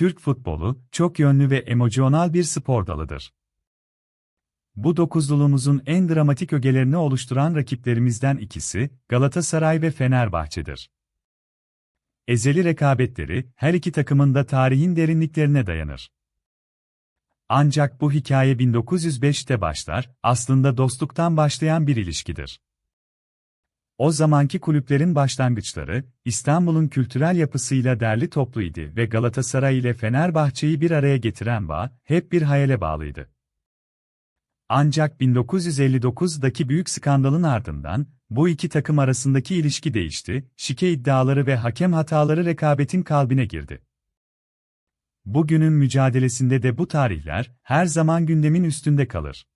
Türk futbolu, çok yönlü ve emosyonel bir spor dalıdır. Bu dokuzluluğumuzun en dramatik ögelerini oluşturan rakiplerimizden ikisi, Galatasaray ve Fenerbahçe'dir. Ezeli rekabetleri, her iki takımın da tarihin derinliklerine dayanır. Ancak bu hikaye 1905'te başlar, aslında dostluktan başlayan bir ilişkidir. O zamanki kulüplerin başlangıçları, İstanbul'un kültürel yapısıyla derli topluydu ve Galatasaray ile Fenerbahçe'yi bir araya getiren bağ, hep bir hayale bağlıydı. Ancak 1959'daki büyük skandalın ardından, bu iki takım arasındaki ilişki değişti, şike iddiaları ve hakem hataları rekabetin kalbine girdi. Bugünün mücadelesinde de bu tarihler, her zaman gündemin üstünde kalır.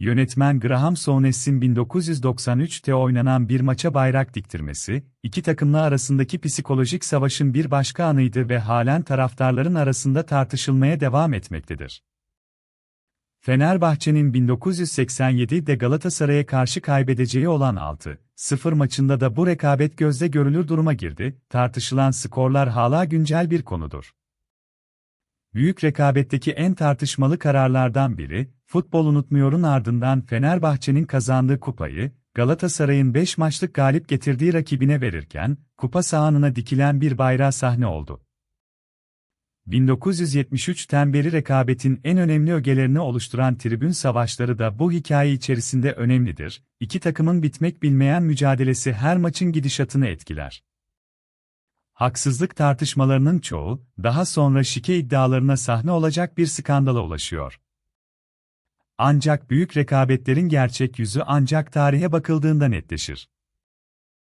Yönetmen Graham Souness'in 1993'te oynanan bir maça bayrak diktirmesi, iki takımla arasındaki psikolojik savaşın bir başka anıydı ve halen taraftarların arasında tartışılmaya devam etmektedir. Fenerbahçe'nin 1987'de Galatasaray'a karşı kaybedeceği olan 6-0 maçında da bu rekabet gözle görülür duruma girdi, tartışılan skorlar hala güncel bir konudur. Büyük rekabetteki en tartışmalı kararlardan biri, futbol unutmuyorun ardından Fenerbahçe'nin kazandığı kupayı, Galatasaray'ın 5 maçlık galip getirdiği rakibine verirken, kupa sahanına dikilen bir bayrağı sahne oldu. 1973'ten beri rekabetin en önemli ögelerini oluşturan tribün savaşları da bu hikaye içerisinde önemlidir. İki takımın bitmek bilmeyen mücadelesi her maçın gidişatını etkiler. Haksızlık tartışmalarının çoğu, daha sonra şike iddialarına sahne olacak bir skandala ulaşıyor. Ancak büyük rekabetlerin gerçek yüzü ancak tarihe bakıldığında netleşir.